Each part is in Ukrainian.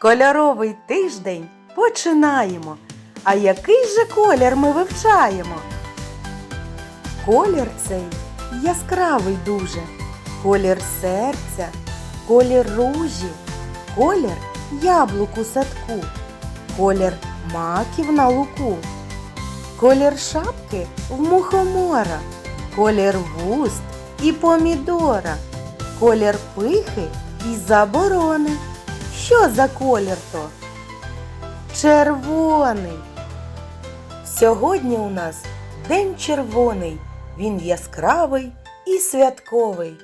Кольоровий тиждень починаємо. А який же колір ми вивчаємо? Колір цей яскравий дуже. Колір серця, колір ружі, колір яблук у садку, колір маків на луку, колір шапки в мухомора, колір вуст і помідора, колір пихи і заборони. Що за колір то? Червоний. Сьогодні у нас День червоний. Він яскравий і святковий.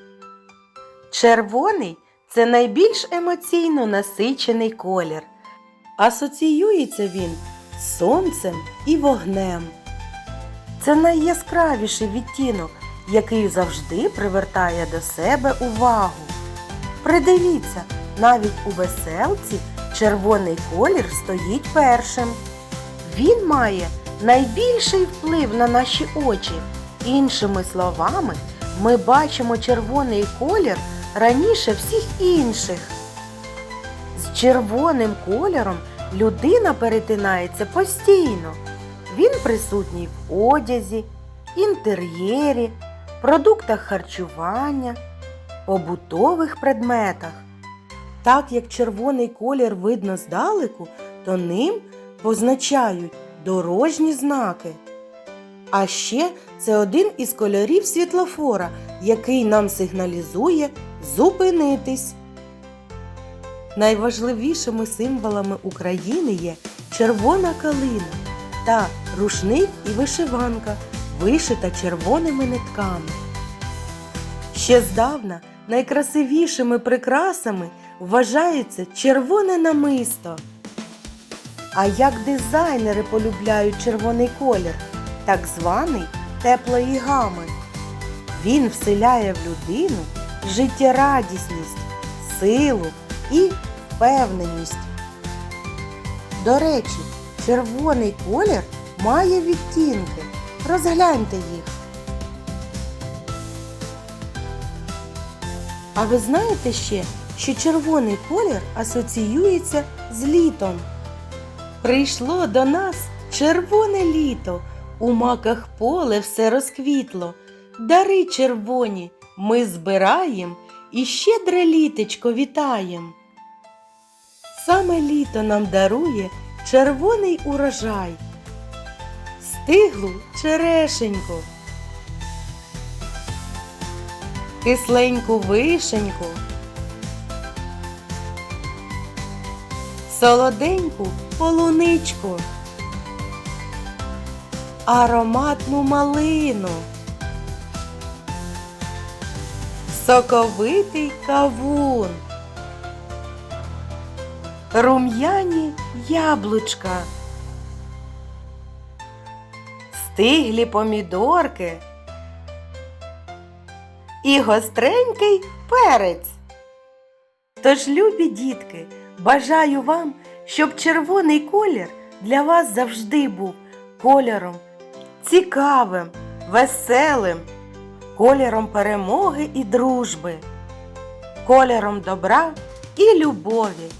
Червоний це найбільш емоційно насичений колір. Асоціюється він з сонцем і вогнем. Це найяскравіший відтінок, який завжди привертає до себе увагу. Придивіться, навіть у веселці червоний колір стоїть першим. Він має найбільший вплив на наші очі. Іншими словами, ми бачимо червоний колір раніше всіх інших. З червоним кольором людина перетинається постійно. Він присутній в одязі, інтер'єрі, продуктах харчування, побутових предметах. Так як червоний колір видно здалеку, то ним позначають дорожні знаки. А ще це один із кольорів світлофора, який нам сигналізує зупинитись. Найважливішими символами України є червона калина та рушник і вишиванка, вишита червоними нитками. Ще здавна найкрасивішими прикрасами вважається червоне намисто. А як дизайнери полюбляють червоний колір, так званий теплої гами. Він вселяє в людину життєрадісність, силу і впевненість. До речі, червоний колір має відтінки. Розгляньте їх. А ви знаєте ще, що червоний колір асоціюється з літом? Прийшло до нас червоне літо, у маках поле все розквітло. Дари червоні ми збираєм і щедре літечко вітаєм. Саме літо нам дарує червоний урожай, стиглу черешеньку, кисленьку вишеньку, солоденьку полуничку, ароматну малину, соковитий кавун, рум'яні яблучка, стиглі помідорки. І гостренький перець. Тож, любі дітки, бажаю вам, щоб червоний колір для вас завжди був кольором цікавим, веселим, кольором перемоги і дружби, кольором добра і любові.